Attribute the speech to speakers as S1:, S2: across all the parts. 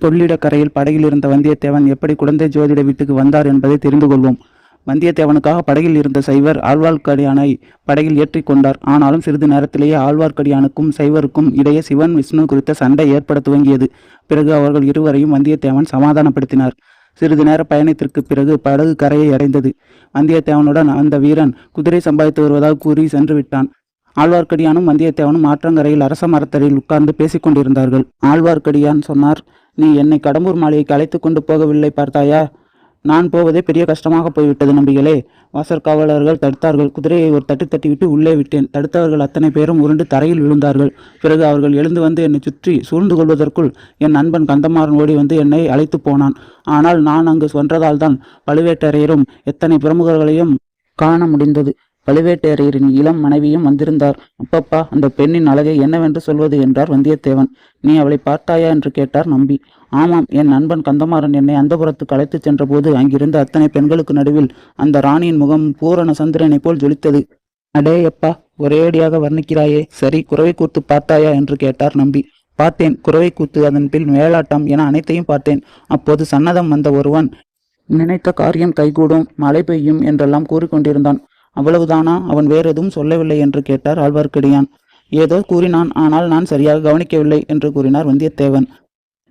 S1: கொள்ளிடக்கரையில் படகில் இருந்த வந்தியத்தேவன் எப்படி குழந்தை ஜோதிட வீட்டுக்கு வந்தார் என்பதை தெரிந்து கொள்வோம். வந்தியத்தேவனுக்காக படகில் இருந்த சைவர் ஆழ்வார்க்கடியானை படகில் ஏற்றிக்கொண்டார் ஆனாலும் சிறிது நேரத்திலேயே ஆழ்வார்க்கடியானுக்கும் சைவருக்கும் இடையே சிவன் விஷ்ணு குறித்த சண்டை ஏற்பட துவங்கியது. பிறகு அவர்கள் இருவரையும் வந்தியத்தேவன் சமாதானப்படுத்தினார். சிறிது நேர பயணத்திற்கு பிறகு படகு கரையை அடைந்தது. வந்தியத்தேவனுடன் அந்த வீரன் குதிரை சம்பாதித்து வருவதாக கூறி சென்று விட்டான். ஆழ்வார்க்கடியானும் வந்தியத்தேவனும் ஆற்றங்கரையில் அரச மரத்தடியில் உட்கார்ந்து பேசிக் கொண்டிருந்தார்கள். ஆழ்வார்க்கடியான் சொன்னார் நீ என்னை கடம்பூர் மாளிகைக்கு அழைத்து கொண்டு போகவில்லை பார்த்தாயா? நான் போவதே பெரிய கஷ்டமாக போய்விட்டது நம்பிகளே. வாசற் காவலர்கள் தடுத்தார்கள். குதிரையை ஒரு தட்டு தட்டிவிட்டு உள்ளே விட்டேன். தடுத்தவர்கள் அத்தனை பேரும் உருண்டு தரையில் விழுந்தார்கள். பிறகு அவர்கள் எழுந்து வந்து என்னை சுற்றி சூழ்ந்து கொள்வதற்குள் என் நண்பன் கந்தமாறன் ஓடி வந்து என்னை அழைத்து போனான். ஆனால் நான் அங்கு சென்றதால் தான் பழுவேட்டரையரும் எத்தனை பிரமுகர்களையும் காண முடிந்தது. பழுவேட்டரையரின் இளம் மனைவியும் வந்திருந்தார். அப்பப்பா அந்த பெண்ணின் அழகை என்னவென்று சொல்வது? என்றார் வந்தியத்தேவன். நீ அவளை பார்த்தாயா? என்று கேட்டார் நம்பி. ஆமாம் என் நண்பன் கந்தமாறன் என்னை அந்தபுரத்துக்கு அழைத்துச் சென்றபோது அங்கிருந்த அத்தனை பெண்களுக்கு நடுவில் அந்த ராணியின் முகம் பூரண சந்திரனைப் போல் ஜொலித்தது. அடேயப்பா ஒரேடியாக வர்ணிக்கிறாயே சரி குறவை கூத்து பார்த்தாயா? என்று கேட்டார் நம்பி. பார்த்தேன் குறவை கூத்து அதன் பின் மேலாட்டம் என அனைத்தையும் பார்த்தேன். அப்போது சன்னதம் வந்த ஒருவன் நினைத்த காரியம் கைகூடும் மழை பெய்யும் என்றெல்லாம் கூறிக்கொண்டிருந்தான். அவ்வளவுதானா? அவன் வேறு எதுவும் சொல்லவில்லை என்று கேட்டார் ஆழ்வார்க்கடியான். ஏதோ கூறினான் ஆனால் நான் சரியாக கவனிக்கவில்லை என்று கூறினார் வந்தியத்தேவன்.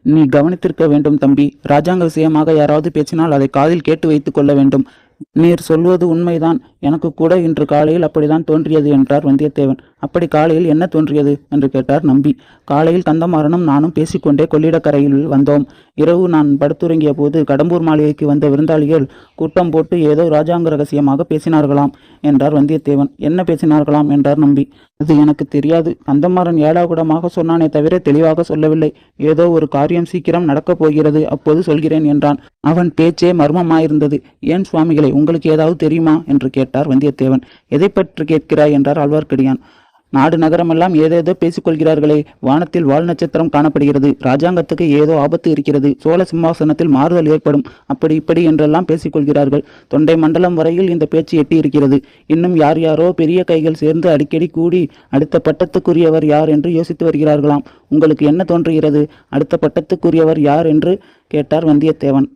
S1: நீ கவனித்திருக்க வேண்டும் தம்பி. ராஜாங்க விஷயமாக யாராவது பேசினால் அதை காதில் கேட்டு வைத்துக் கொள்ள வேண்டும். நீர் சொல்வது உண்மைதான். எனக்கு கூட இன்று காலையில் அப்படிதான் தோன்றியது என்றார் வந்தியத்தேவன். அப்படி காலையில் என்ன தோன்றியது என்று கேட்டார் நம்பி. காலையில் கந்தமாறனும் நானும் பேசிக்கொண்டே கொள்ளிடக்கரையில் வந்தோம். இரவு நான் படுத்துறங்கிய போது கடம்பூர் மாளிகைக்கு வந்த விருந்தாளிகள் கூட்டம் போட்டு ஏதோ ராஜாங்க ரகசியமாக பேசினார்களாம் என்றார் வந்தியத்தேவன். என்ன பேசினார்களாம் என்றார் நம்பி. அது எனக்கு தெரியாது. கந்தமாறன் ஏடாகுடமாக சொன்னானே தவிர தெளிவாக சொல்லவில்லை. ஏதோ ஒரு காரியம் சீக்கிரம் நடக்கப் போகிறது. அப்போது சொல்கிறேன் என்றான். அவன் பேச்சே மர்மமாயிருந்தது. ஏன் சுவாமிகளை உங்களுக்கு ஏதாவது தெரியுமா? என்று கேட்டார் வந்தியத்தேவன். எதை பற்றி கேட்கிறாய்? என்றார் ஆழ்வார்க்கடியான். நாடு நகரமெல்லாம் ஏதேதோ பேசிக்கொள்கிறார்களே. வானத்தில் வால் நட்சத்திரம் காணப்படுகிறது. ராஜாங்கத்துக்கு ஏதோ ஆபத்து இருக்கிறது. சோழ சிம்மாசனத்தில் மாறுதல் ஏற்படும். அப்படி இப்படி என்றெல்லாம் பேசிக்கொள்கிறார்கள். தொண்டை மண்டலம் வரையில் இந்த பேச்சு எட்டி இருக்கிறது இன்னும் யார் யாரோ பெரிய கைகள் சேர்ந்து அடிக்கடி கூடி அடுத்த பட்டத்துக்குரியவர் யார் என்று யோசித்து வருகிறார்களாம். உங்களுக்கு என்ன தோன்றுகிறது? அடுத்த பட்டத்துக்குரியவர் யார் என்று கேட்டார் வந்தியத்தேவன்.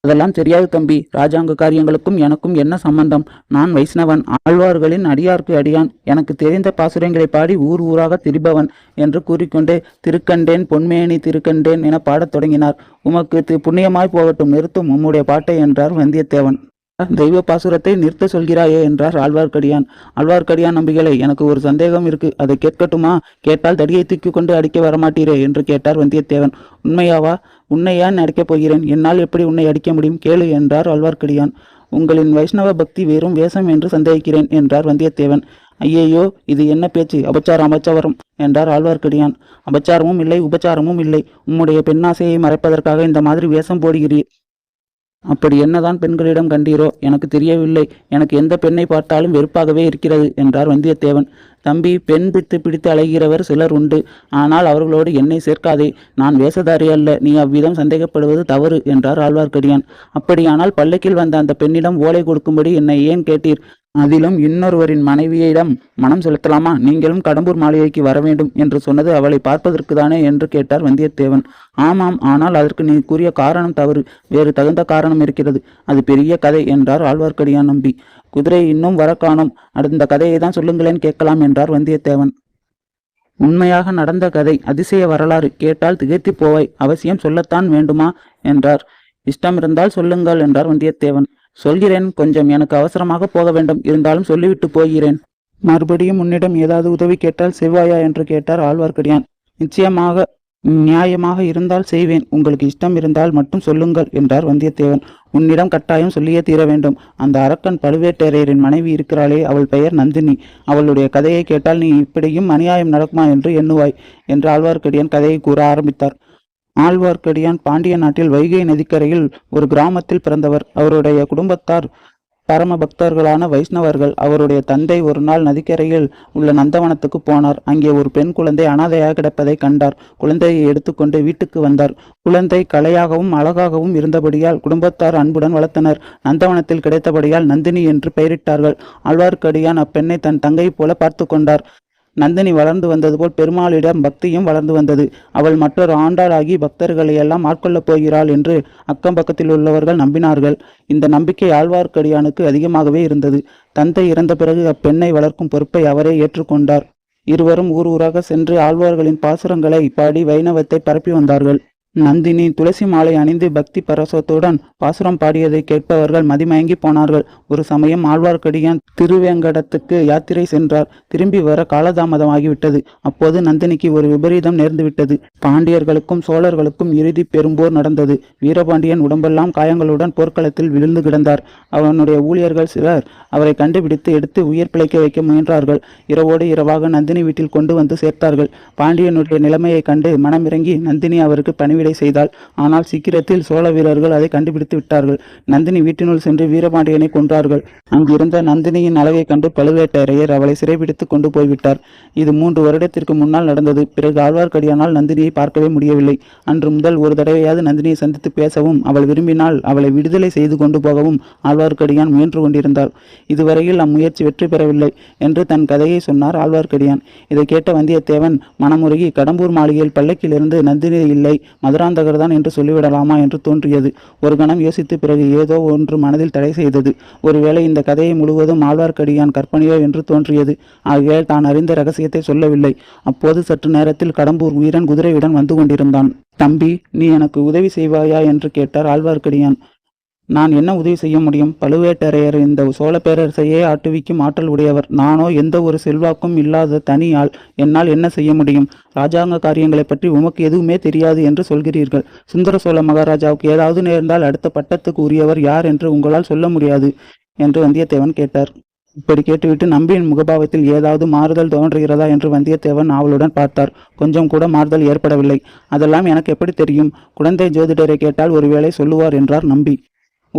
S1: அதெல்லாம் தெரியாது தம்பி. ராஜாங்க காரியங்களுக்கும் எனக்கும் என்ன சம்பந்தம்? நான் வைஷ்ணவன் ஆழ்வார்களின் அடியார்க்கு அடியான். எனக்கு தெரிந்த பாசுரங்களை பாடி ஊர் ஊராக திரிபவன் என்று கூறிக்கொண்டே திருக்கண்டேன் பொன்மேனி திருக்கண்டேன் என பாடத் தொடங்கினார். உமக்கு தி- புண்ணியமாய் போகட்டும் நிறுத்தும் உம்முடைய பாட்டை என்றார் வந்தியத்தேவன். தெய்வ பாசுரத்தை நிறுத்த சொல்கிறாயே என்றார் ஆழ்வார்க்கடியான். ஆழ்வார்க்கடியான் நம்பிகளை எனக்கு ஒரு சந்தேகம் இருக்கு. அதை கேட்கட்டுமா? கேட்டால் தடியை தூக்கி கொண்டு அடிக்க வரமாட்டீரே என்று கேட்டார் வந்தியத்தேவன். உண்மையாவா? உன்னை ஏன் அடிக்கப் போகிறேன்? என்னால் எப்படி உன்னை அடிக்க முடியும்? கேளு என்றார் ஆழ்வார்க்கடியான். உங்களின் வைஷ்ணவ பக்தி வெறும் வேஷம் என்று சந்தேகிக்கிறேன் என்றார் வந்தியத்தேவன். ஐயையோ இது என்ன பேச்சு? அபச்சாரம் அபச்சாரம் என்றார் ஆழ்வார்க்கடியான். அபச்சாரமும் இல்லை உபச்சாரமும் இல்லை. உம்முடைய பெண்ணாசையை மறைப்பதற்காக இந்த மாதிரி வேஷம் போடுகிறீர். அப்படி என்னதான் பெண்களிடம் கண்டீரோ? எனக்கு தெரியவில்லை. எனக்கு எந்த பெண்ணை பார்த்தாலும் வெறுப்பாகவே இருக்கிறது என்றார் வந்தியத்தேவன். தம்பி பெண் பிடித்து பிடித்து அலைகிறவர் சிலர் உண்டு. ஆனால் அவர்களோடு என்னை சேர்க்காதே. நான் வேஷதாரி அல்ல. நீ அவ்விதம் சந்தேகப்படுவது தவறு என்றார் ஆழ்வார்க்கடியான். அப்படியானால் பல்லக்கில் வந்த அந்த பெண்ணிடம் ஓலை கொடுக்கும்படி என்னை ஏன் கேட்டீர்? அதிலும் இன்னொருவரின் மனைவியிடம் மனம் செலுத்தலாமா? நீங்களும் கடம்பூர் மாளிகைக்கு வர வேண்டும் என்று சொன்னது அவளை பார்ப்பதற்கு தானே என்று கேட்டார் வந்தியத்தேவன். ஆமாம் ஆனால் அதற்கு நீ கூறிய காரணம் தவறு. வேறு தகுந்த காரணம் இருக்கிறது. அது பெரிய கதை என்றார் ஆழ்வார்க்கடியான் நம்பி. குதிரை இன்னும் வர காணோம். அந்த கதையை தான் சொல்லுங்களேன் கேட்கலாம் என்றார் வந்தியத்தேவன். உண்மையாக நடந்த கதை அதிசய வரலாறு கேட்டால் திகைத்து போவாய். அவசியம் சொல்லத்தான் வேண்டுமா? என்றார். இஷ்டமிருந்தால் சொல்லுங்கள் என்றார் வந்தியத்தேவன். சொல்கிறேன் கொஞ்சம் எனக்கு அவசரமாக போக வேண்டும். இருந்தாலும் சொல்லிவிட்டு போகிறேன். மறுபடியும் உன்னிடம் ஏதாவது உதவி கேட்டால் செவ்வாயா என்று கேட்டார் ஆழ்வார்க்கடியான். நிச்சயமாக நியாயமாக இருந்தால் செய்வேன். உங்களுக்கு இஷ்டம் இருந்தால் மட்டும் சொல்லுங்கள் என்றார் வந்தியத்தேவன். உன்னிடம் கட்டாயம் சொல்லியே தீர வேண்டும். அந்த அரக்கன் பழுவேட்டரையரின் மனைவி இருக்கிறாளே அவள் பெயர் நந்தினி. அவளுடைய கதையை கேட்டால் நீ இப்படியும் அநியாயம் நடக்குமா என்று எண்ணுவாய் என்று ஆழ்வார்க்கடியான் கதையை கூற ஆரம்பித்தார். ஆழ்வார்க்கடியான் பாண்டிய நாட்டில் வைகை நதிக்கரையில் ஒரு கிராமத்தில் பிறந்தவர். அவருடைய குடும்பத்தார் பரம பக்தர்களான வைஷ்ணவர்கள். அவருடைய தந்தை ஒரு நாள் நதிக்கரையில் உள்ள நந்தவனத்துக்கு போனார். அங்கே ஒரு பெண் குழந்தை அனாதையாக கிடப்பதை கண்டார். குழந்தையை எடுத்துக்கொண்டு வீட்டுக்கு வந்தார். குழந்தை கலையாகவும் அழகாகவும் இருந்தபடியால் குடும்பத்தார் அன்புடன் வளர்த்தனர். நந்தவனத்தில் கிடைத்தபடியால் நந்தினி என்று பெயரிட்டார்கள். ஆழ்வார்க்கடியான் அப்பெண்ணை தன் தங்கை போல பார்த்து கொண்டார். நந்தினி வளர்ந்து வந்தது போல் பெருமாளிடம் பக்தியும் வளர்ந்து வந்தது. அவள் மற்றொரு ஆண்டாளாகி பக்தர்களை எல்லாம் ஆட்கொள்ளப் போகிறாள் என்று அக்கம் பக்கத்தில் உள்ளவர்கள் நம்பினார்கள். இந்த நம்பிக்கை ஆழ்வார்க்கடியானுக்கு அதிகமாகவே இருந்தது. தந்தை இறந்த பிறகு அப்பெண்ணை வளர்க்கும் பொறுப்பை அவரே ஏற்றுக்கொண்டார். இருவரும் ஊர் ஊராக சென்று ஆழ்வார்களின் பாசுரங்களை பாடி வைணவத்தை பரப்பி வந்தார்கள். நந்தினி துளசி மாலை அணிந்து பக்தி பரசத்துடன் பாசுரம் பாடியதை கேட்பவர்கள் மதிமயங்கி போனார்கள். ஒரு சமயம் ஆழ்வார்க்கடியான் திருவேங்கடத்துக்கு யாத்திரை சென்றார். திரும்பி வர காலதாமதமாகிவிட்டது அப்போது நந்தினிக்கு ஒரு விபரீதம் நேர்ந்துவிட்டது. பாண்டியர்களுக்கும் சோழர்களுக்கும் இறுதி பெரும்போர் நடந்தது. வீரபாண்டியன் உடம்பெல்லாம் காயங்களுடன் போர்க்களத்தில் விழுந்து கிடந்தார். அவனுடைய ஊழியர்கள் சிலர் அவரை கண்டுபிடித்து எடுத்து உயிர் பிழைக்க வைக்க முயன்றார்கள். இரவோடு இரவாக நந்தினி வீட்டில் கொண்டு வந்து சேர்த்தார்கள். பாண்டியனுடைய நிலைமையை கண்டு மனமிறங்கி நந்தினி அவருக்கு பணிவிட வேலை செய்தாள். ஆனால் சீக்கிரத்தில் சோழ வீரர்கள் அதை கண்டுபிடித்து விட்டார்கள். நந்தினி வீட்டினுள் சென்று வீரபாண்டியனை கொன்றார்கள். அங்கிருந்த நந்தினியின் அழகை கண்டு பழுவேட்டரையர் அவளை சிறைபிடித்து கொண்டு போய்விட்டார். இது மூன்று வருடத்திற்கு முன்னால் நடந்தது. பிறகு ஆழ்வார்க்கடியானால் நந்தினியை பார்க்கவே முடியவில்லை. அன்று முதல் ஒரு தடவையாவது நந்தினியை சந்தித்து பேசவும் அவள் விரும்பினால் அவளை விடுதலை செய்து கொண்டு போகவும் ஆழ்வார்க்கடியான் முயன்று கொண்டிருந்தார் இதுவரையில் அம்முயற்சி வெற்றி பெறவில்லை என்று தன் கதையை சொன்னார் ஆழ்வார்க்கடியான். இதை கேட்ட வந்தியத்தேவன் மனமுருகி கடம்பூர் மாளிகையில் பல்லக்கிலிருந்து நந்தினி இல்லை மதுராந்தகர் தான் என்று சொல்லிவிடலாமா என்று தோன்றியது. ஒரு கணம் யோசித்து பிறகு ஏதோ ஒன்று மனதில் தடை செய்தது. ஒருவேளை இந்த கதையை முழுவதும் ஆழ்வார்க்கடியான் கற்பனையோ என்று தோன்றியது. ஆகையால் தான் அறிந்த ரகசியத்தை சொல்லவில்லை. அப்போது சற்று நேரத்தில் கடம்பூர் வீரன் குதிரையுடன் வந்து கொண்டிருந்தான். தம்பி நீ எனக்கு உதவி செய்வாயா? என்று கேட்டார் ஆழ்வார்க்கடியான். நான் என்ன உதவி செய்ய முடியும்? பழுவேட்டரையர் இந்த சோழ பேரரசையே ஆட்டுவிக்கும் ஆற்றல் உடையவர். நானோ எந்த ஒரு செல்வாக்கும் இல்லாத தனியால் என்னால் என்ன செய்ய முடியும்? ராஜாங்க காரியங்களை பற்றி உமக்கு எதுவுமே தெரியாது என்று சொல்கிறீர்கள். சுந்தர சோழ மகாராஜாவுக்கு ஏதாவது நேர்ந்தால் அடுத்த பட்டத்துக்கு உரியவர் யார் என்று உங்களால் சொல்ல முடியாது என்று வந்தியத்தேவன் கேட்டார். இப்படி கேட்டுவிட்டு நம்பியின் முகபாவத்தில் ஏதாவது மாறுதல் தோன்றுகிறதா என்று வந்தியத்தேவன் ஆவலுடன் பார்த்தார். கொஞ்சம் கூட மாறுதல் ஏற்படவில்லை. அதெல்லாம் எனக்கு எப்படி தெரியும்? குழந்தை ஜோதிடரை கேட்டால் ஒருவேளை சொல்லுவார் என்றார் நம்பி.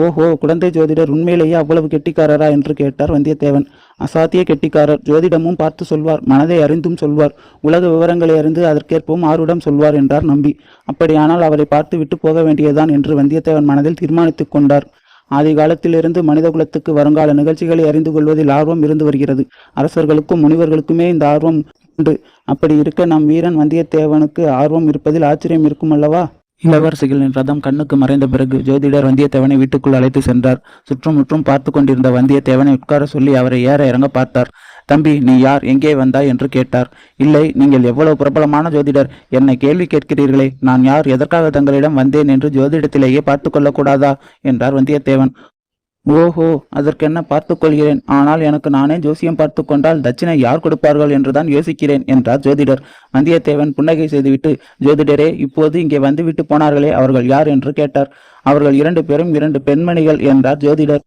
S1: ஓஹோ குழந்தை ஜோதிடர் உண்மையிலேயே அவ்வளவு கெட்டிக்காரரா என்று கேட்டார் வந்தியத்தேவன். அசாத்திய கெட்டிக்காரர் ஜோதிடமும் பார்த்து சொல்வார் மனதை அறிந்தும் சொல்வார் உலக விவரங்களை அறிந்து அதற்கேற்பவும் ஆர்வடம் சொல்வார் என்றார் நம்பி. அப்படியானால் அவரை பார்த்து விட்டு போக வேண்டியதுதான் என்று வந்தியத்தேவன் மனதில் தீர்மானித்துக் கொண்டார். ஆதி காலத்திலிருந்து மனித குலத்துக்கு வருங்கால நிகழ்ச்சிகளை அறிந்து கொள்வதில் ஆர்வம் இருந்து வருகிறது. அரசர்களுக்கும் முனிவர்களுக்குமே இந்த ஆர்வம் உண்டு. அப்படி இருக்க நம் வீரன் வந்தியத்தேவனுக்கு ஆர்வம் இருப்பதில் ஆச்சரியம் இருக்கும் அல்லவா? இளவரசிகளின் ரதம் கண்ணுக்கு மறைந்த பிறகு ஜோதிடர் வந்தியத்தேவனை வீட்டுக்குள் அழைத்து சென்றார். சுற்றுமுற்றும் பார்த்து கொண்டிருந்த வந்தியத்தேவனை உட்கார சொல்லி அவரை ஏற இறங்க பார்த்தார். தம்பி நீ யார்? எங்கே வந்தாய்? என்று கேட்டார். இல்லை நீங்கள் எவ்வளவு பிரபலமான ஜோதிடர்? என்னை கேள்வி கேட்கிறீர்களே. நான் யார்? எதற்காக தங்களிடம் வந்தேன் என்று ஜோதிடத்திலேயே பார்த்து கொள்ளக்கூடாதா? என்றார் வந்தியத்தேவன். ஓஹோ அதற்கென்ன பார்த்துக்கொள்கிறேன் ஆனால் எனக்கு நானே ஜோசியம் பார்த்து கொண்டால் தட்சிணை யார் கொடுப்பார்கள் என்றுதான் யோசிக்கிறேன் என்றார் ஜோதிடர். வந்தியத்தேவன் புன்னகை செய்துவிட்டு ஜோதிடரே இப்போது இங்கே வந்துவிட்டு போனார்களே அவர்கள் யார்? என்று கேட்டார். அவர்கள் இரண்டு பேரும் இரண்டு பெண்மணிகள் என்றார் ஜோதிடர்.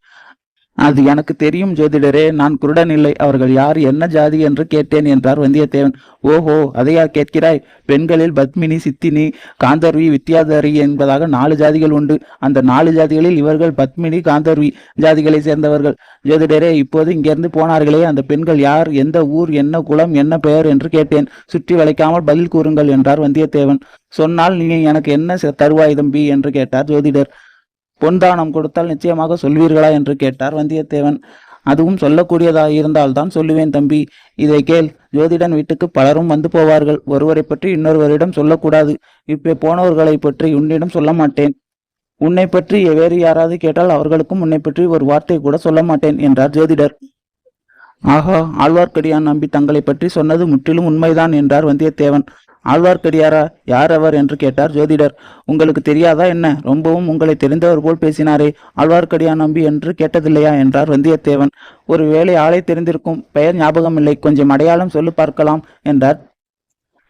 S1: அது எனக்கு தெரியும் ஜோதிடரே நான் குருடன் இல்லை. அவர்கள் யார் என்ன ஜாதி என்று கேட்டேன் என்றார் வந்தியத்தேவன். ஓஹோ அதையா கேட்கிறாய்? பெண்களில் பத்மினி சித்தினி காந்தர்வி வித்யாதரி என்பதாக நாலு ஜாதிகள் உண்டு. அந்த நாலு ஜாதிகளில் இவர்கள் பத்மினி காந்தர்வி ஜாதிகளை சேர்ந்தவர்கள். ஜோதிடரே இப்போது இங்கிருந்து போனார்களே அந்த பெண்கள் யார் எந்த ஊர் என்ன குலம் என்ன பெயர் என்று கேட்டேன். சுற்றி வளைக்காமல் பதில் கூறுங்கள் என்றார் வந்தியத்தேவன். சொன்னால் நீ எனக்கு என்ன தருவாய் தம்பி என்று கேட்டார் ஜோதிடர். பொன்தானம் கொடுத்தால் நிச்சயமாக சொல்வீர்களா என்று கேட்டார் வந்தியத்தேவன். அதுவும் சொல்லக்கூடியதாக இருந்தால்தான் சொல்லுவேன் தம்பி. இதை கேள். ஜோதிடன் வீட்டுக்கு பலரும் வந்து போவார்கள். ஒருவரை பற்றி இன்னொருவரிடம் சொல்லக்கூடாது. இப்போ போனவர்களை பற்றி உன்னிடம் சொல்ல மாட்டேன். உன்னை பற்றி வேறு யாராவது கேட்டால் அவர்களுக்கும் உன்னை பற்றி ஒரு வார்த்தை கூட சொல்ல மாட்டேன் என்றார் ஜோதிடர். ஆஹா ஆழ்வார்க்கடியான் நம்பி தங்களை பற்றி சொன்னது முற்றிலும் உண்மைதான் என்றார் வந்தியத்தேவன். ஆழ்வார்க்கடியாரா யார் அவர் என்று கேட்டார் ஜோதிடர். உங்களுக்கு தெரியாதா என்ன? ரொம்பவும் உங்களை தெரிந்தவர் போல் பேசினாரே. ஆழ்வார்க்கடியான் நம்பி என்று கேட்டதில்லையா? என்றார் வந்தியத்தேவன். ஒருவேளை ஆளை தெரிந்திருக்கும் பெயர் ஞாபகம் இல்லை. கொஞ்சம் அடையாளம் சொல்லு பார்க்கலாம் என்றார்.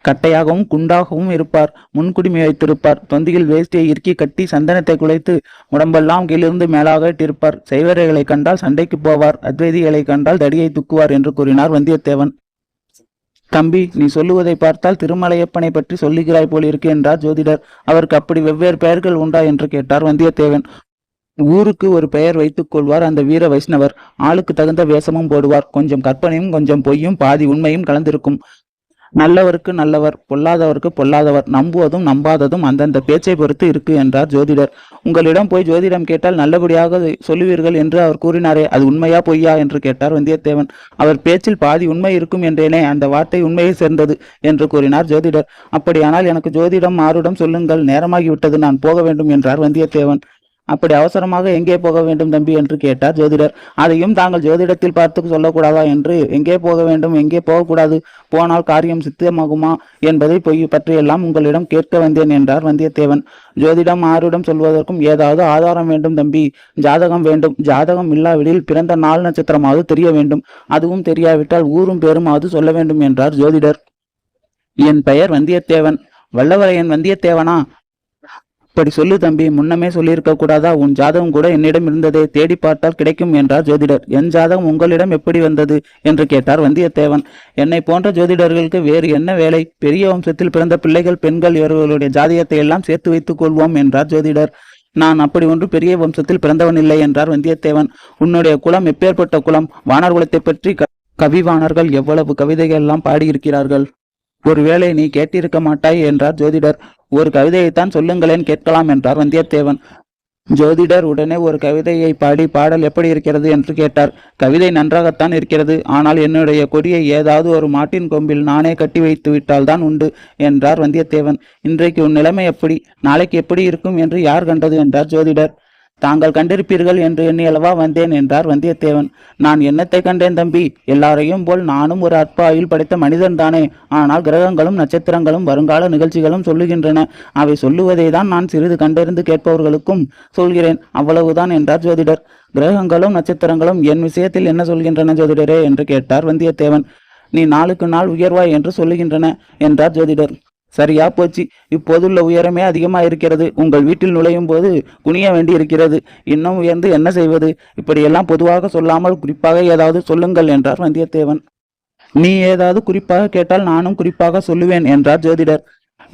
S1: கட்டையாகவும் குண்டாகவும் இருப்பார். முன்குடுமி வைத்திருப்பார். தொந்தியில் வேஷ்டியை இறுக்கி கட்டி சந்தனத்தை குலைத்து உடம்பெல்லாம் கீழிருந்து மேலாக இட்டிருப்பார். சைவர்களை கண்டால் சண்டைக்கு போவார். அத்வைதிகளை கண்டால் தடியை துக்குவார் என்று கூறினார் வந்தியத்தேவன். தம்பி நீ சொல்லுவதை பார்த்தால் திருமலையப்பனை பற்றி சொல்லுகிறாய் போல் இருக்கு என்றார் ஜோதிடர். அவருக்கு அப்படி வெவ்வேறு பெயர்கள் உண்டா என்று கேட்டார் வந்தியத்தேவன். ஊருக்கு ஒரு பெயர் வைத்துக் கொள்வார் அந்த வீர வைஷ்ணவர். ஆளுக்கு தகுந்த வேஷமும் போடுவார். கொஞ்சம் கற்பனையும் கொஞ்சம் பொய்யும் பாதி உண்மையும் கலந்திருக்கும். நல்லவருக்கு நல்லவர் பொல்லாதவருக்கு பொல்லாதவர் நம்புவதும் நம்பாததும் அந்தந்த பேச்சை பொறுத்து இருக்கு என்றார் ஜோதிடர். உங்களிடம் போய் ஜோதிடம் கேட்டால் நல்லபடியாக சொல்லுவீர்கள் என்று அவர் கூறினாரே அது உண்மையா பொய்யா என்று கேட்டார் வந்தியத்தேவன். அவர் பேச்சில் பாதி உண்மை இருக்கும் என்றேனே அந்த வார்த்தை உண்மையை சேர்ந்தது என்று கூறினார் ஜோதிடர். அப்படியானால் எனக்கு ஜோதிடம் ஆறுடம் சொல்லுங்கள் நேரமாகிவிட்டது நான் போக வேண்டும் என்றார் வந்தியத்தேவன். அப்படி அவசரமாக எங்கே போக வேண்டும் தம்பி என்று கேட்டார் ஜோதிடர். அதையும் தாங்கள் ஜோதிடத்தில் பார்த்து சொல்லக்கூடாதா என்று எங்கே போக வேண்டும் எங்கே போகக்கூடாது போனால் காரியம் சித்தமாகுமா என்பதை பொய் பற்றியெல்லாம் உங்களிடம் கேட்க வந்தேன் என்றார் வந்தியத்தேவன். ஜோதிடம் ஆரிடம் சொல்வதற்கும் ஏதாவது ஆதாரம் வேண்டும் தம்பி. ஜாதகம் வேண்டும். ஜாதகம் இல்லாவிடில் பிறந்த நாள் நட்சத்திரமாவது தெரிய வேண்டும். அதுவும் தெரியாவிட்டால் ஊரும் பேருமாவது சொல்ல வேண்டும் என்றார் ஜோதிடர். என் பெயர் வந்தியத்தேவன். வல்லவரையன் வந்தியத்தேவனா? இப்படி சொல்லு தம்பி முன்னமே சொல்லியிருக்க கூடாதா? உன் ஜாதகம் கூட என்னிடம் இருந்ததே தேடி பார்த்தால் கிடைக்கும் என்றார் ஜோதிடர். என் ஜாதகம் உங்களிடம் எப்படி வந்தது? என்று கேட்டார் வந்தியத்தேவன். என்னை போன்ற ஜோதிடர்களுக்கு வேறு என்ன வேலை? பெரிய வம்சத்தில் பிறந்த பிள்ளைகள் பெண்கள் இவர்களுடைய ஜாதகத்தை எல்லாம் சேர்த்து வைத்துக் கொள்வோம் என்றார் ஜோதிடர். நான் அப்படி ஒன்று பெரிய வம்சத்தில் பிறந்தவன் இல்லை என்றார் வந்தியத்தேவன். உன்னுடைய குலம் எப்பேற்பட்ட குலம்? வானர் குலத்தை பற்றி க- கவிவாணர்கள் எவ்வளவு கவிதைகள் எல்லாம் பாடியிருக்கிறார்கள்? ஒருவேளை நீ கேட்டிருக்க மாட்டாய் என்றார் ஜோதிடர். ஒரு கவிதையைத்தான் சொல்லுங்களேன் கேட்கலாம் என்றார் வந்தியத்தேவன். ஜோதிடர் உடனே ஒரு கவிதையை பாடி பாடல் எப்படி இருக்கிறது? என்று கேட்டார். கவிதை நன்றாகத்தான் இருக்கிறது. ஆனால் என்னுடைய கொடியை ஏதாவது ஒரு மாட்டின் கொம்பில் நானே கட்டி வைத்து விட்டால்தான் உண்டு என்றார் வந்தியத்தேவன். இன்றைக்கு உன் நிலைமை எப்படி? நாளைக்கு எப்படி இருக்கும்? என்று யார் கண்டது? என்றார் ஜோதிடர். தாங்கள் கண்டிருப்பீர்கள் என்று எண்ணியளவா வந்தேன் என்றார் வந்தியத்தேவன். நான் என்னத்தை கண்டேன் தம்பி? எல்லாரையும் போல் நானும் ஒரு அற்ப ஆயுள் படைத்த மனிதன் தானே. ஆனால் கிரகங்களும் நட்சத்திரங்களும் வருங்கால நிகழ்ச்சிகளும் சொல்லுகின்றன. அவை சொல்லுவதை தான் நான் சிறிது கண்டறிந்து கேட்பவர்களுக்கும் சொல்கிறேன். அவ்வளவுதான் என்றார் ஜோதிடர். கிரகங்களும் நட்சத்திரங்களும் என் விஷயத்தில் என்ன சொல்கின்றன ஜோதிடரே? என்று கேட்டார் வந்தியத்தேவன். நீ நாளுக்கு நாள் உயர்வாய் என்று சொல்லுகின்றன என்றார் ஜோதிடர். சரியா போச்சு. இப்போதுள்ள உயரமே அதிகமாக இருக்கிறது உங்கள் வீட்டில் நுழையும் போது குனிய வேண்டி இருக்கிறது இன்னும் உயர்ந்து என்ன செய்வது? இப்படியெல்லாம் பொதுவாக சொல்லாமல் குறிப்பாக ஏதாவது சொல்லுங்கள் என்றார் வந்தியத்தேவன். நீ ஏதாவது குறிப்பாக கேட்டால் நானும் குறிப்பாக சொல்லுவேன் என்றார் ஜோதிடர்.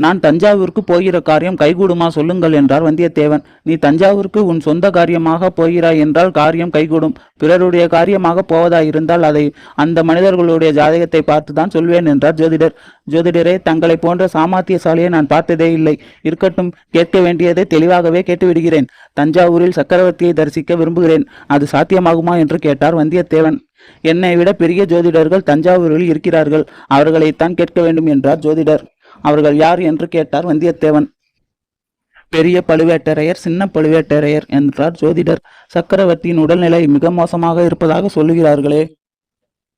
S1: நான் தஞ்சாவூருக்கு போகிற காரியம் கைகூடுமா சொல்லுங்கள் என்றார் வந்தியத்தேவன். நீ தஞ்சாவூருக்கு உன் சொந்த காரியமாக போகிறாய் என்றால் காரியம் கைகூடும். பிறருடைய காரியமாக போவதாயிருந்தால் அதை அந்த மனிதர்களுடைய ஜாதகத்தை பார்த்து தான் சொல்வேன் என்றார் ஜோதிடர். ஜோதிடரே தங்களை போன்ற சாமாத்தியசாலியை நான் பார்த்ததே இல்லை. இருக்கட்டும் கேட்க வேண்டியதை தெளிவாகவே கேட்டுவிடுகிறேன். தஞ்சாவூரில் சக்கரவர்த்தியை தரிசிக்க விரும்புகிறேன். அது சாத்தியமாகுமா என்று கேட்டார் வந்தியத்தேவன். என்னை விட பெரிய ஜோதிடர்கள் தஞ்சாவூரில் இருக்கிறார்கள். அவர்களைத்தான் கேட்க வேண்டும் என்றார் ஜோதிடர். அவர்கள் யார் என்று கேட்டார் வந்தியத்தேவன். பெரிய பழுவேட்டரையர் சின்ன பழுவேட்டரையர் என்றார் ஜோதிடர். சக்கரவர்த்தியின் உடல்நிலை மிக மோசமாக இருப்பதாக சொல்லுகிறார்களே.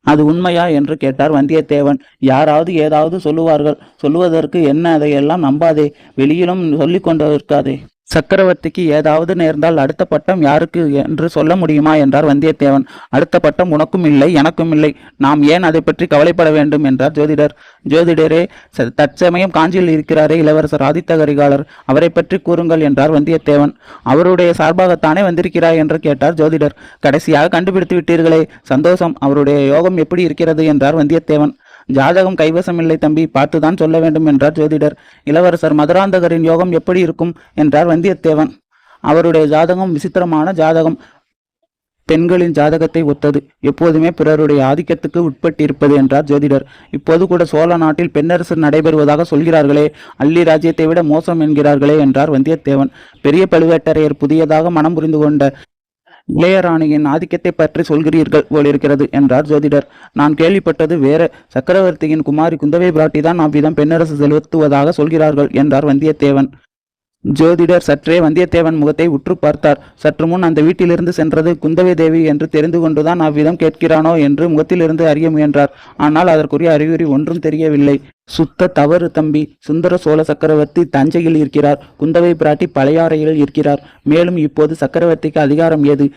S1: அது உண்மையா என்று கேட்டார் வந்தியத்தேவன். யாராவது ஏதாவது சொல்லுவார்கள். சொல்லுவதற்கு என்ன? அதையெல்லாம் நம்பாதே. வெளியிலும் சொல்லிக் இருக்காதே சக்கரவர்த்திக்கு ஏதாவது நேர்ந்தால் அடுத்த பட்டம் யாருக்கு என்று சொல்ல முடியுமா என்றார் வந்தியத்தேவன். அடுத்த பட்டம் உனக்கும் இல்லை எனக்கும் இல்லை. நாம் ஏன் அதை பற்றி கவலைப்பட வேண்டும் என்றார் ஜோதிடர். ஜோதிடரே ச- தற்சமயம் காஞ்சியில் இருக்கிறாரே இளவரசர் ஆதித்த கரிகாலர். அவரை பற்றி கூறுங்கள் என்றார் வந்தியத்தேவன். அவருடைய சார்பாகத்தானே வந்திருக்கிறாய் என்று கேட்டார் ஜோதிடர். கடைசியாக கண்டுபிடித்து விட்டீர்களே சந்தோஷம். அவருடைய யோகம் எப்படி இருக்கிறது என்றார் வந்தியத்தேவன். ஜாதகம் கைவசமில்லை தம்பி பார்த்துதான் சொல்ல வேண்டும் என்றார் ஜோதிடர். இளவரசர் மதுராந்தகரின் யோகம் எப்படி இருக்கும்? என்றார் வந்தியத்தேவன். அவருடைய ஜாதகம் விசித்திரமான ஜாதகம். பெண்களின் ஜாதகத்தை ஒத்தது. எப்போதுமே பிறருடைய ஆதிக்கத்துக்கு உட்பட்டிருப்பது என்றார் ஜோதிடர். இப்போது கூட சோழ நாட்டில் பெண்ணரசு நடைபெறுவதாக சொல்கிறார்களே அள்ளி ராஜ்யத்தை விட மோசம் என்கிறார்களே என்றார் வந்தியத்தேவன். பெரிய பழுவேட்டரையர் புதியதாக மனம் புரிந்து கொண்ட இளையராணியின் ஆதிக்கத்தை பற்றி சொல்கிறீர்கள் போலிருக்கிறது என்றார் ஜோதிடர். நான் கேள்விப்பட்டது வேற. சக்கரவர்த்தியின் குமாரி குந்தவை பிராட்டிதான் அவ்விதம் பெண்ணரசு செலுத்துவதாக சொல்கிறார்கள் என்றார் வந்தியத்தேவன். ஜோதிடர் சற்றே வந்தியத்தேவன் முகத்தை உற்று பார்த்தார். சற்று முன் அந்த வீட்டிலிருந்து சென்றது குந்தவை தேவி என்று தெரிந்து கொண்டுதான் அவ்விதம் கேட்கிறானோ என்று முகத்திலிருந்து அறிய முயன்றார். ஆனால் அதற்குரிய அறிகுறி ஒன்றும் தெரியவில்லை. சுத்த தவறு தம்பி சுந்தர சோழ சக்கரவர்த்தி தஞ்சையில் இருக்கிறார். குந்தவை பிராட்டி பழையாறையில் இருக்கிறார். மேலும் இப்போது சக்கரவர்த்திக்கு அதிகாரம் ஏது?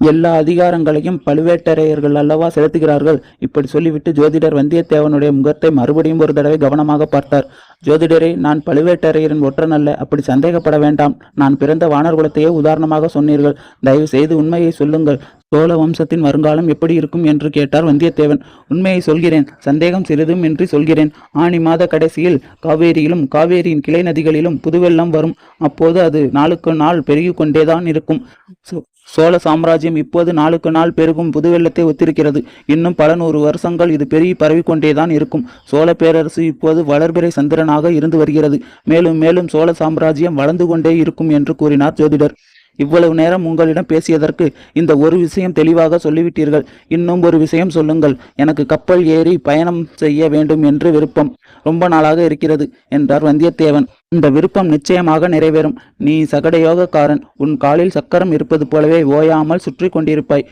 S1: எல்லா அதிகாரங்களையும் பழுவேட்டரையர்கள் அல்லவா செலுத்துகிறார்கள்? இப்படி சொல்லிவிட்டு ஜோதிடர் வந்தியத்தேவனுடைய முகத்தை மறுபடியும் ஒரு தடவை கவனமாக பார்த்தார். ஜோதிடரே நான் பழுவேட்டரையரின் ஒற்றன் அல்ல அப்படி சந்தேகப்பட வேண்டாம். நான் பிறந்த வானர் குலத்தையே உதாரணமாக சொன்னீர்கள். தயவு செய்து உண்மையை சொல்லுங்கள். சோழ வம்சத்தின் வருங்காலம் எப்படி இருக்கும் என்று கேட்டார் வந்தியத்தேவன். உண்மையை சொல்கிறேன். சந்தேகம் சிறிதும் இன்றி சொல்கிறேன். ஆனி மாத கடைசியில் காவேரியிலும் காவேரியின் கிளை நதிகளிலும் புதுவெள்ளம் வரும். அப்போது அது நாளுக்கு நாள் பெருகி கொண்டேதான் இருக்கும். சோ- சோழ சாம்ராஜ்யம் இப்போது நாளுக்கு நாள் பெருகும் புதுவெள்ளத்தை ஒத்திருக்கிறது. இன்னும் பல நூறு வருஷங்கள் இது பெருகி பரவிக்கொண்டேதான் இருக்கும். சோழ பேரரசு இப்போது வளர்பிறை சந்திரனாக இருந்து வருகிறது. மேலும் மேலும் சோழ சாம்ராஜ்யம் வளர்ந்து கொண்டே இருக்கும் என்று கூறினார் ஜோதிடர். இவ்வளவு நேரம் உங்களிடம் பேசியதற்கு இந்த ஒரு விஷயம் தெளிவாக சொல்லிவிட்டீர்கள். இன்னும் ஒரு விஷயம் சொல்லுங்கள். எனக்கு கப்பல் ஏறி பயணம் செய்ய வேண்டும் என்று விருப்பம். ரொம்ப நாளாக இருக்கிறது என்றார் வந்தியத்தேவன். இந்த விருப்பம் நிச்சயமாக நிறைவேறும். நீ சகடயோகக்காரன். உன் காலில் சக்கரம் இருப்பது போலவே ஓயாமல் சுற்றி கொண்டிருப்பாய்.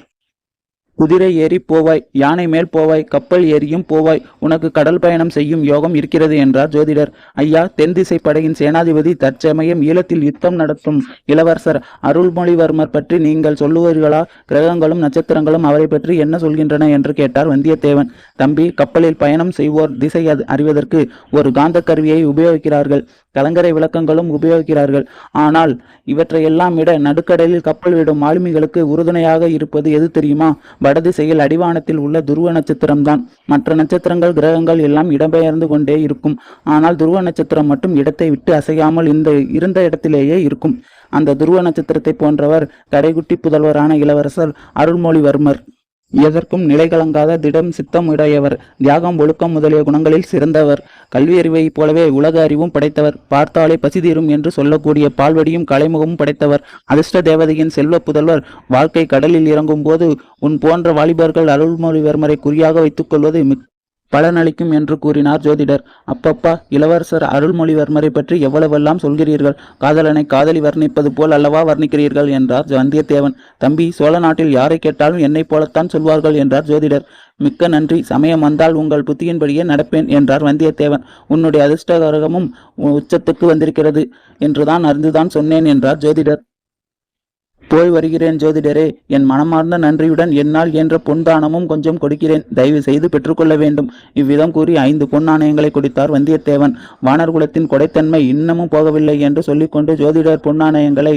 S1: குதிரை ஏறி போவாய் யானை மேல் போவாய் கப்பல் ஏறியும் போவாய் உனக்கு கடல் பயணம் செய்யும் யோகம் இருக்கிறது என்றார் ஜோதிடர். ஐயா தென் திசை படையின் சேனாதிபதி தற்சமயம் ஈழத்தில் யுத்தம் நடத்தும் இளவரசர் அருள்மொழிவர்மர் பற்றி நீங்கள் சொல்லுவீர்களா? கிரகங்களும் நட்சத்திரங்களும் அவரை பற்றி என்ன சொல்கின்றன என்று கேட்டார் வந்தியத்தேவன். தம்பி கப்பலில் பயணம் செய்வோர் திசை அறிவதற்கு ஒரு காந்த கருவியை உபயோகிக்கிறார்கள். கலங்கரை விளக்கங்களும் உபயோகிக்கிறார்கள். ஆனால் இவற்றையெல்லாம் விட நடுக்கடலில் கப்பல் விடும் மாலுமிகளுக்கு உறுதுணையாக இருப்பது எது தெரியுமா? வடதிசையில் அடிவானத்தில் உள்ள துருவ நட்சத்திரம்தான். மற்ற நட்சத்திரங்கள் கிரகங்கள் எல்லாம் இடம்பெயர்ந்து கொண்டே இருக்கும். ஆனால் துருவ நட்சத்திரம் மட்டும் இடத்தை விட்டு அசையாமல் இந்த இருந்த இடத்திலேயே இருக்கும். அந்த துருவ நட்சத்திரத்தை போன்றவர் கடைகுட்டி புதல்வரான இளவரசர் அருள்மொழிவர்மர். எதற்கும் நிலை கலங்காத திடம் சித்தம் உடையவர் தியாகம் ஒழுக்கம் முதலிய குணங்களில் சிறந்தவர் கல்வி அறிவைப் போலவே உலக அறிவும் படைத்தவர் பார்த்தாலே பசிதீரும் என்று சொல்லக்கூடிய பால்வடியும் கலைமுகமும் படைத்தவர் அதிர்ஷ்ட தேவதையின் செல்வ புதல்வர் வாழ்க்கை கடலில் இறங்கும் போது உன் போன்ற வாலிபர்கள் அருள்மொழிவர்மரை குறியாக வைத்துக் கொள்வது மிக் பலனளிக்கும் என்று கூறினார் ஜோதிடர். அப்பப்பா இளவரசர் அருள்மொழிவர்மரை பற்றி எவ்வளவெல்லாம் சொல்கிறீர்கள்? காதலனை காதலி வர்ணிப்பது போல் அல்லவா வர்ணிக்கிறீர்கள்? என்றார் வந்தியத்தேவன். தம்பி சோழ நாட்டில் யாரை கேட்டாலும் என்னைப் போலத்தான் சொல்வார்கள் என்றார் ஜோதிடர். மிக்க நன்றி. சமயம் வந்தால் உங்கள் புத்தியின்படியே நடப்பேன் என்றார் வந்தியத்தேவன். உன்னுடைய அதிர்ஷ்டகரகமும் உச்சத்துக்கு வந்திருக்கிறது என்றுதான் அறிந்துதான் சொன்னேன் என்றார் ஜோதிடர். போய் வருகிறேன் ஜோதிடரே என் மனமார்ந்த நன்றியுடன் என்னால் என்ற பொன் தானமும் கொஞ்சம் கொடுக்கிறேன். தயவு செய்து பெற்றுக்கொள்ள வேண்டும். இவ்விதம் கூறி ஐந்து பொன் நாணயங்களை கொடுத்தார் வந்தியத்தேவன். வானர்குலத்தின் கொடைத்தன்மை இன்னமும் போகவில்லை என்று சொல்லிக்கொண்டு ஜோதிடர் பொன்னாணயங்களை